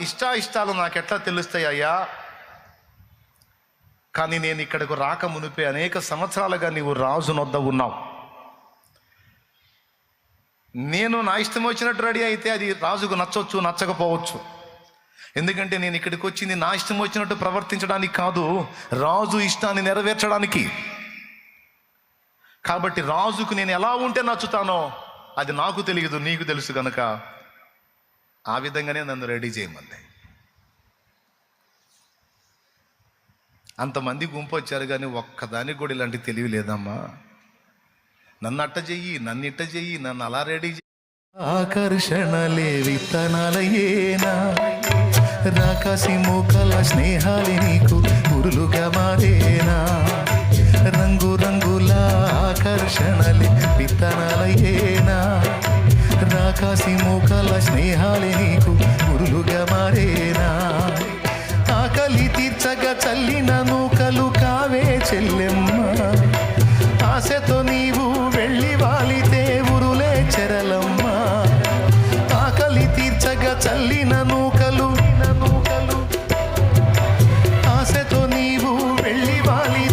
ఇష్టా ఇష్టాలు నాకు ఎట్లా తెలుస్తాయి అయ్యా? కానీ నేను ఇక్కడికి రాక మునిపే అనేక సంవత్సరాలుగా నీవు రాజు నొద్ద ఉన్నావు. నేను నా ఇష్టం వచ్చినట్టు రెడీ అయితే అది రాజుకు నచ్చవచ్చు నచ్చకపోవచ్చు. ఎందుకంటే నేను ఇక్కడికి వచ్చింది నా ఇష్టం వచ్చినట్టు ప్రవర్తించడానికి కాదు రాజు ఇష్టాన్ని నెరవేర్చడానికి. కాబట్టి రాజుకు నేను ఎలా ఉంటే నచ్చుతానో అది నాకు తెలియదు నీకు తెలుసు కనుక ఆ విధంగానే నన్ను రెడీ చేయమంది. అంతమంది గుంపు వచ్చారు కానీ ఒక్కదానికి కూడా ఇలాంటి తెలివి లేదమ్మా. నన్ను అట్ట చెయ్యి నన్ను ఇట్ట చెయ్యి నన్ను అలా రెడీ చెయ్యి. ఆకర్షణలే విత్తనాలయేనా రాకాసి మూకల స్నేహాలి నీకు పురులుగా మారేనా? రంగు రంగుల ఆకర్షణలే విత్తనాలయే రాకాసి మూకల స్నేహాలే నీకు గురులుగా మారేనా? ఆకలి తీర్చగా చల్లిన నూకలు కావే చెల్లెమ్మ. ఆశతో నీవు వెళ్ళి వాలితే ఉరులే చెరలమ్మ. ఆకలి తీర్చగా చల్లిన నూకలు నూకలు ఆశతో నీవు వెళ్ళి వాలి